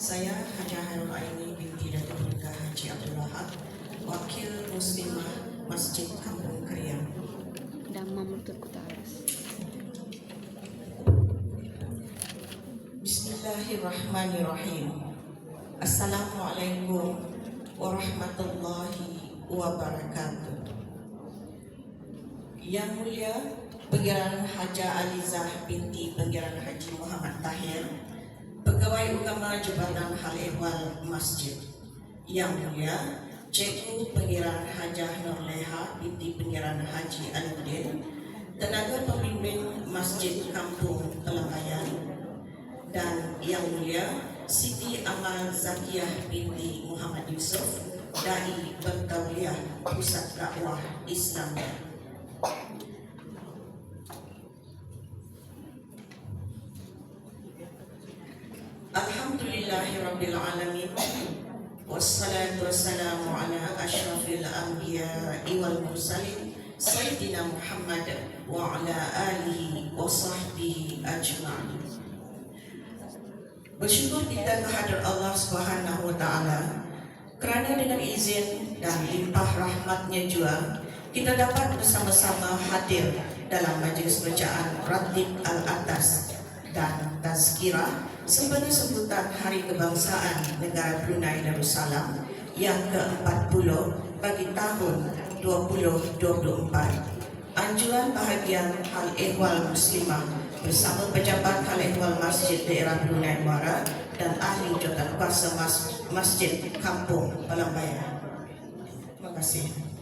Saya Haja Hairul Aini binti Datuk Menteri Haji Abdul Wahab, Wakil Muslimah Masjid Kampung Kriang. Damam lutut ku tak harus. Bismillahirrahmanirrahim. Assalamualaikum warahmatullahi wabarakatuh. Yang mulia Pengiran Haja Alizah binti Pengiran Haji Muhammad Tahir, Pegawai Utama Jabatan Hal Ehwal Masjid. Yang mulia Cikgu Pengiran Hajah Nurleha binti Pengiran Haji Aliuddin, Tenaga Pembimbing Masjid Kampung Kelambayan, dan yang mulia Siti Amal Zakiyah binti Muhammad Yusuf Dai Bertauliah Pusat Dakwah Islam Alhamdulillahirabbil alamin. Wassalatu wassalamu ala asyrafil anbiya'i wal mursalin sayyidina Muhammad wa ala alihi wa sahbihi ajma'in. Bersyukur kita kehadrat Allah Subhanahu Wa Taala. Kerana dengan izin dan limpah rahmatnya juga kita dapat bersama-sama hadir dalam majlis bacaan Ratib Al-Atas dan Tazkirah sempena sebutan Hari Kebangsaan Negara Brunei Darussalam yang ke-40 bagi tahun 2024. Anjuran bahagian Hal Ehwal Muslimah bersama pejabat Hal Ehwal Masjid Daerah Brunei Muara dan ahli jawatan kuasa Mas- Masjid Kampung Palambayan. Terima kasih.